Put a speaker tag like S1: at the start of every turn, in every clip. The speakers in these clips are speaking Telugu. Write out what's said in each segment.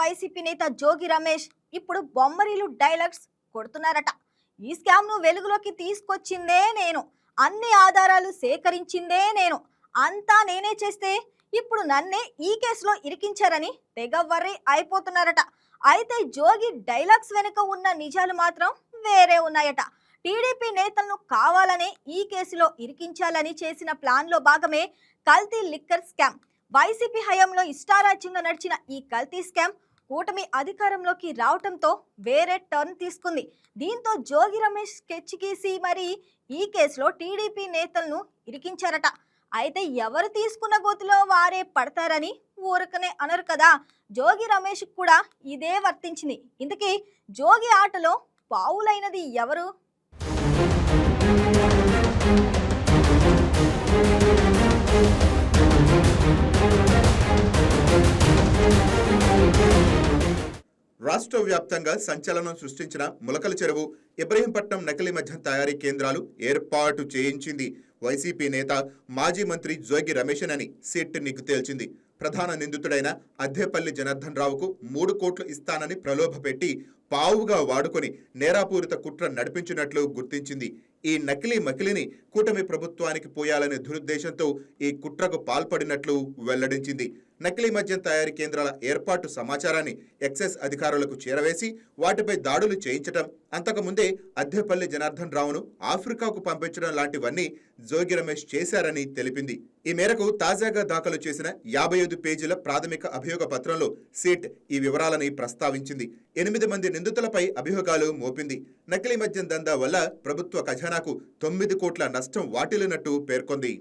S1: వైసీపీ నేత జోగి రమేష్ ఇప్పుడు బొమ్మరీలు డైలాగ్స్ కొడుతున్నారట. ఈ స్కామ్ను వెలుగులోకి తీసుకొచ్చిందే నేను. అన్ని ఆధారాలు సేకరించిందే నేను. అంతా నేనే చేస్తే ఇప్పుడు నన్నే ఈ కేసులో ఇరికించారని తెగ వర్రీ అయిపోతున్నారట. అయితే జోగి డైలాగ్స్ వెనుక ఉన్న నిజాలు మాత్రం వేరే ఉన్నాయట. టీడీపీ నేతలను కావాలనే ఈ కేసులో ఇరికించాలని చేసిన ప్లాన్లో భాగమే కల్తీ లిక్కర్ స్కామ్. వైసీపీ హయాంలో ఇష్టారాజ్యంగా నడిచిన ఈ కల్తీ స్కామ్ కూటమి అధికారంలోకి రావటంతో వేరే టర్న్ తీసుకుంది. దీంతో జోగి రమేష్ స్కెచ్ గీసి మరి ఈ కేసులో టీడీపీ నేతలను ఇరికించారట. అయితే ఎవరు తీసుకున్న గోతిలో వారే పడతారని ఊరకనే అనరు కదా. జోగి రమేష్ కూడా ఇదే వర్తించింది. ఇందుకే జోగి ఆటలో పావులైనది ఎవరు?
S2: రాష్ట్ర వ్యాప్తంగా సంచలనం సృష్టించిన ములకల చెరువు ఇబ్రహీంపట్నం నకిలీ మద్యం తయారీ కేంద్రాలు ఏర్పాటు చేయించింది. వైసీపీ నేత మాజీ మంత్రి జోగి రమేషన్ అని సిట్ నిగ్గు తేల్చింది. ప్రధాన నిందితుడైన అద్దెపల్లి జనార్దన్ రావుకు మూడు కోట్లు ఇస్తానని ప్రలోభపెట్టి పావుగా వాడుకొని నేరాపూరిత కుట్ర నడిపించినట్లు గుర్తించింది. ఈ నకిలీ మకిలిని కూటమి ప్రభుత్వానికి పోయాలనే దురుద్దేశంతో ఈ కుట్రకు పాల్పడినట్లు వెల్లడించింది. నకిలీ మద్యం తయారీ కేంద్రాల ఏర్పాటు సమాచారాన్ని ఎక్సైజ్ అధికారులకు చేరవేసి వాటిపై దాడులు చేయించటం అంతకుముందే అద్దెపల్లి జనార్దన్ రావును ఆఫ్రికాకు పంపించడం లాంటివన్నీ జోగి రమేష్ చేశారని తెలిపింది. ఈ మేరకు తాజాగా దాఖలు చేసిన యాభై ఐదు పేజీల ప్రాథమిక అభియోగ పత్రంలో సీట్ ఈ వివరాలని ప్రస్తావించింది. ఎనిమిది మంది నిందితులపై అభియోగాలు మోపింది. నకిలీ మద్యం దందా వల్ల ప్రభుత్వ ఖజానాకు తొమ్మిది కోట్ల నష్టం వాటిల్లినట్టు పేర్కొంది.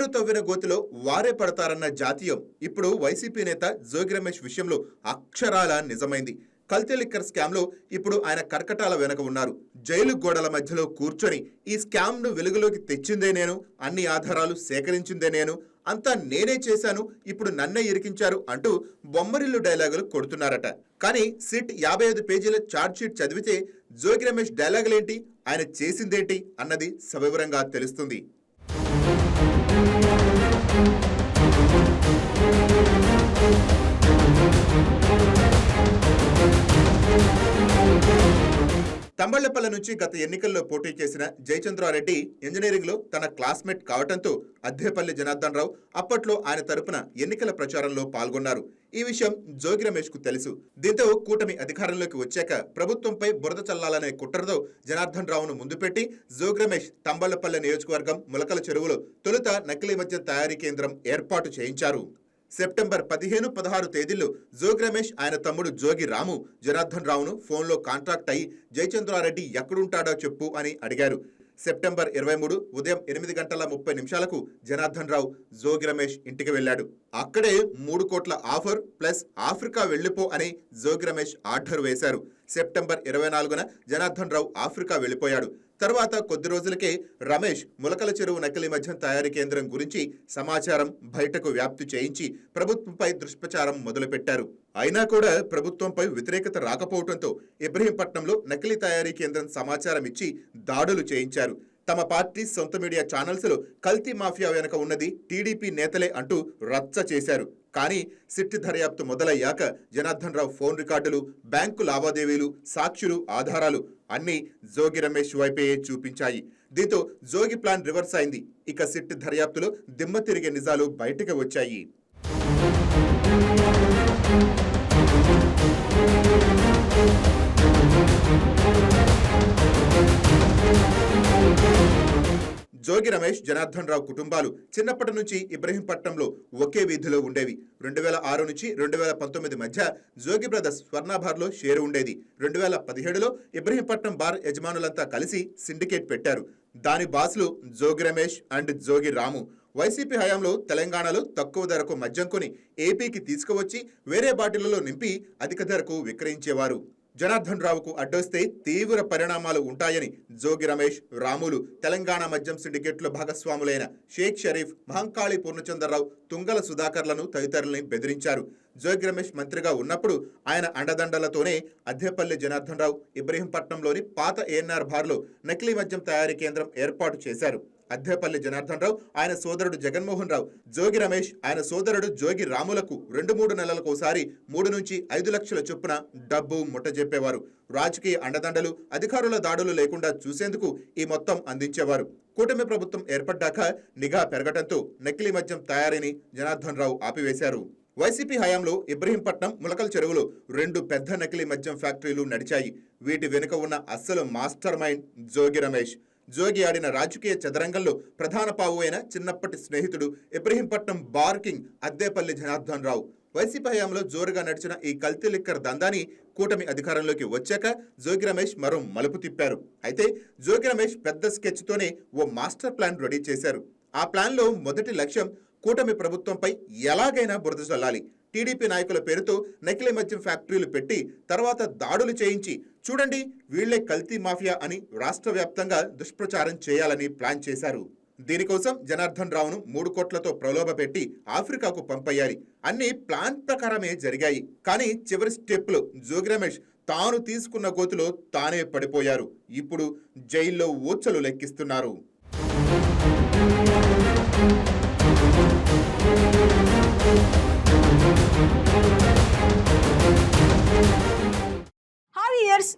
S2: ఎవరు తవ్విన గోతిలో వారే పడతారన్న జాతీయం ఇప్పుడు వైసీపీ నేత జోగి రమేష్ విషయంలో అక్షరాల నిజమైంది. కల్తీ లిక్కర్ స్కామ్లో ఇప్పుడు ఆయన కర్కటాల వెనక ఉన్నారు. జైలు గోడల మధ్యలో కూర్చొని ఈ స్కామ్ను వెలుగులోకి తెచ్చిందే నేను అన్ని ఆధారాలు సేకరించిందే నేను అంతా నేనే చేశాను ఇప్పుడు నన్నే ఇరికించారు అంటూ బొమ్మరిల్లు డైలాగులు కొడుతున్నారట. కానీ సిట్ యాభై ఐదు పేజీల ఛార్జ్ షీట్ చదివితే జోగి రమేష్ డైలాగులేంటి ఆయన చేసిందేంటి అన్నది సవివరంగా తెలుస్తుంది. తంబళ్ళపల్లి నుంచి గత ఎన్నికల్లో పోటీ చేసిన జయచంద్రారెడ్డి ఇంజనీరింగ్లో తన క్లాస్మేట్ కావటంతో అద్దెపల్లి జనార్దన్ రావు అప్పట్లో ఆయన తరపున ఎన్నికల ప్రచారంలో పాల్గొన్నారు. ఈ విషయం జోగి రమేష్కు తెలుసు. దీంతో కూటమి అధికారంలోకి వచ్చాక ప్రభుత్వంపై బురద చల్లాలనే కుట్రతో జనార్దన్ రావును ముందు పెట్టి జోగి రమేష్ తంబళ్ళపల్లె నియోజకవర్గం ములకల చెరువులో తొలుత నకిలీ మద్యం తయారీ కేంద్రం ఏర్పాటు చేయించారు. సెప్టెంబర్ పదిహేను పదహారు తేదీల్లో జోగి రమేష్ ఆయన తమ్ముడు జోగి రాము జనార్దన్ రావును ఫోన్లో కాంట్రాక్ట్ అయి జయచంద్రారెడ్డి ఎక్కడుంటాడో చెప్పు అని అడిగారు. సెప్టెంబర్ ఇరవై మూడు ఉదయం ఎనిమిది గంటల ముప్పై నిమిషాలకు జనార్దన్ రావు జోగి రమేష్ ఇంటికి వెళ్ళాడు. అక్కడే మూడు కోట్ల ఆఫర్ ప్లస్ ఆఫ్రికా వెళ్ళిపో అని జోగి రమేష్ ఆర్డర్ వేశారు. సెప్టెంబర్ ఇరవై నాలుగున జనార్దన్ రావు ఆఫ్రికా వెళ్ళిపోయాడు. తర్వాత కొద్ది రోజులకే రమేష్ ములకల చెరువు నకిలీ మద్యం తయారీ కేంద్రం గురించి సమాచారం బయటకు వ్యాప్తి చేయించి ప్రభుత్వంపై దుష్ప్రచారం మొదలుపెట్టారు. అయినా కూడా ప్రభుత్వంపై వ్యతిరేకత రాకపోవడంతో ఇబ్రహీంపట్నంలో నకిలీ తయారీ కేంద్రం సమాచారం ఇచ్చి దాడులు చేయించారు. తమ పార్టీ సొంత మీడియా ఛానల్స్లో కల్తీ మాఫియా వెనుక ఉన్నది టీడీపీ నేతలే అంటూ రచ్చ చేశారు. కానీ సిట్ దర్యాప్తు మొదలయ్యాక జనార్దన్ రావు ఫోన్ రికార్డులు బ్యాంకు లావాదేవీలు సాక్షులు ఆధారాలు అన్నీ జోగి రమేష్ వైపే చూపించాయి. దీంతో జోగి ప్లాన్ రివర్స్ అయింది. ఇక సిట్ దర్యాప్తులో దిమ్మ తిరిగే నిజాలు బయటకు వచ్చాయి. జోగి రమేష్ జనార్దన్ రావు కుటుంబాలు చిన్నప్పటి నుంచి ఇబ్రహీంపట్నంలో ఒకే వీధిలో ఉండేవి. రెండు వేల ఆరు నుంచి రెండు వేల పంతొమ్మిది మధ్య జోగి బ్రదర్స్ స్వర్ణాభార్లో షేరు ఉండేది. రెండు వేల పదిహేడులో ఇబ్రహీంపట్నం బార్ యజమానులంతా కలిసి సిండికేట్ పెట్టారు. దాని బాసులు జోగి రమేష్ అండ్ జోగి రాము. వైసీపీ హయాంలో తెలంగాణలో తక్కువ ధరకు మద్యం కొని ఏపీకి తీసుకువచ్చి వేరే బాటిళ్ళలో నింపి అధిక ధరకు విక్రయించేవారు. జనార్దన్ రావుకు అడ్డొస్తే తీవ్ర పరిణామాలు ఉంటాయని జోగి రమేష్ రాములు తెలంగాణ మద్యం సిండికేట్లో భాగస్వాములైన షేక్ షరీఫ్ మహంకాళి పూర్ణచంద్రరావు తుంగల సుధాకర్లను తదితరుల్ని బెదిరించారు. జోగి రమేష్ మంత్రిగా ఉన్నప్పుడు ఆయన అండదండలతోనే అద్దెపల్లి జనార్దన్ రావు ఇబ్రహీంపట్నంలోని పాత ఏఎన్ఆర్ బార్లో నకిలీ మద్యం తయారీ కేంద్రం ఏర్పాటు చేశారు. అద్దెపల్లి జనార్దన్ రావు ఆయన సోదరుడు జగన్మోహన్ రావు జోగి రమేష్ ఆయన సోదరుడు జోగి రాములకు రెండు మూడు నెలలకోసారి మూడు నుంచి ఐదు లక్షల చొప్పున డబ్బు ముట్టజెప్పేవారు. రాజకీయ అండదండలు అధికారుల దాడులు లేకుండా చూసేందుకు ఈ మొత్తం అందించేవారు. కూటమి ప్రభుత్వం ఏర్పడ్డాక నిఘా పెరగడంతో నకిలీ మద్యం తయారీని జనార్దన్ రావు ఆపివేశారు. వైసీపీ హయాంలో ఇబ్రహీంపట్నం ములకల చెరువులో రెండు పెద్ద నకిలీ మద్యం ఫ్యాక్టరీలు నడిచాయి. వీటి వెనుక ఉన్న అస్సలు మాస్టర్ మైండ్ జోగి రమేష్. జోగి ఆడిన రాజకీయ చదరంగంలో ప్రధాన పావు అయిన చిన్నప్పటి స్నేహితుడు ఇబ్రహీంపట్నం బార్కింగ్ అద్దేపల్లి జనార్దన్ రావు. వైసీపీ హయాంలో జోరుగా నడిచిన ఈ కల్తీ లిక్కర్ దందాని కూటమి అధికారంలోకి వచ్చాక జోగి రమేష్ మరో మలుపు తిప్పారు. అయితే జోగి రమేష్ పెద్ద స్కెచ్తోనే ఓ మాస్టర్ ప్లాన్ రెడీ చేశారు. ఆ ప్లాన్లో మొదటి లక్ష్యం కూటమి ప్రభుత్వంపై ఎలాగైనా బురద చల్లాలి. టీడీపీ నాయకుల పేరుతో నకిలీ మద్యం ఫ్యాక్టరీలు పెట్టి తర్వాత దాడులు చేయించి చూడండి వీళ్ళే కల్తీ మాఫియా అని రాష్ట్ర వ్యాప్తంగా దుష్ప్రచారం చేయాలని ప్లాన్ చేశారు. దీనికోసం జనార్దన్ రావును మూడు కోట్లతో ప్రలోభపెట్టి ఆఫ్రికాకు పంపయ్యాలి అన్ని ప్లాన్ ప్రకారమే జరిగాయి. కానీ చివరి స్టెప్లో జోగి రమేష్ తాను తీసుకున్న గోతులో తానే పడిపోయారు. ఇప్పుడు జైల్లో ఊచలు లెక్కిస్తున్నారు.